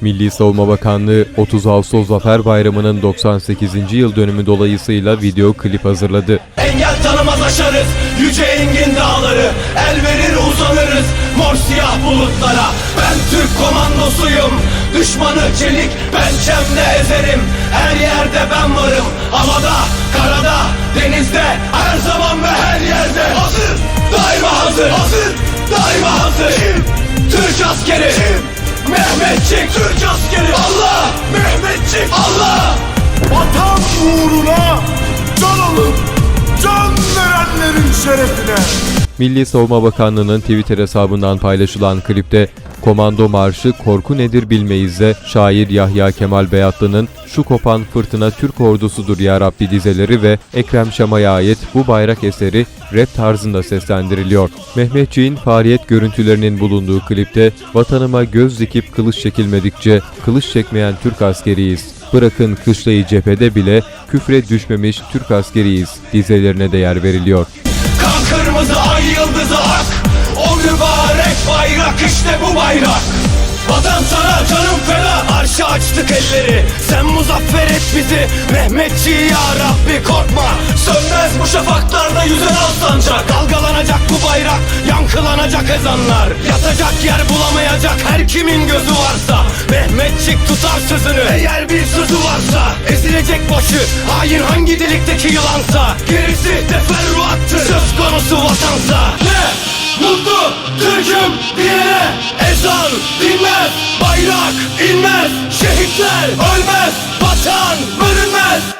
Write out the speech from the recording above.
Milli Savunma Bakanlığı 30 Ağustos Zafer Bayramı'nın 98. yıl dönümü dolayısıyla video klip hazırladı. Engel tanımaz aşarız Yüce engin dağları El verir uzanırız Mor siyah bulutlara Ben Türk komandosuyum Düşmanı çelik pençemle ezerim Her yerde ben varım Havada, karada, denizde Her zaman ve her yerde Hazır, daima hazır Hazır, daima hazır Kim? Türk askeri Kim? Mehmetçik Türk askeri. Allah, Mehmetçik Allah! Vatan uğruna can alıp Milli Savunma Bakanlığı'nın Twitter hesabından paylaşılan klipte Komando Marşı Korku Nedir Bilmeyiz'de şair Yahya Kemal Beyatlı'nın Şu kopan fırtına Türk ordusudur ya Rabbi dizeleri ve Ekrem Şama'ya ait bu bayrak eseri rap tarzında seslendiriliyor. Mehmetçiğin faaliyet görüntülerinin bulunduğu klipte vatanıma göz dikip kılıç çekilmedikçe kılıç çekmeyen Türk askeriyiz. Bırakın kışlayı cephede bile küfre düşmemiş Türk askeriyiz dizelerine de yer veriliyor. Ay yıldızı ak O mübarek bayrak işte bu bayrak. Vatan sana canım feda. Arşa açtık elleri. Sen muzaffer et bizi. Mehmetçi ya Rabbi korkma. Sönmez bu şafaklarda yüzen al sancak Yankılanacak ezanlar Yatacak yer bulamayacak her kimin gözü varsa. Mehmetçik tutar sözünü Eğer bir sözü varsa. Ezilecek başı Hain hangi delikteki yılansa. Gerisi teferruattır Söz konusu vatansa. Ne? Mutlu Türk'üm diyene Ezan dinmez Bayrak inmez Şehitler ölmez Vatan bölünmez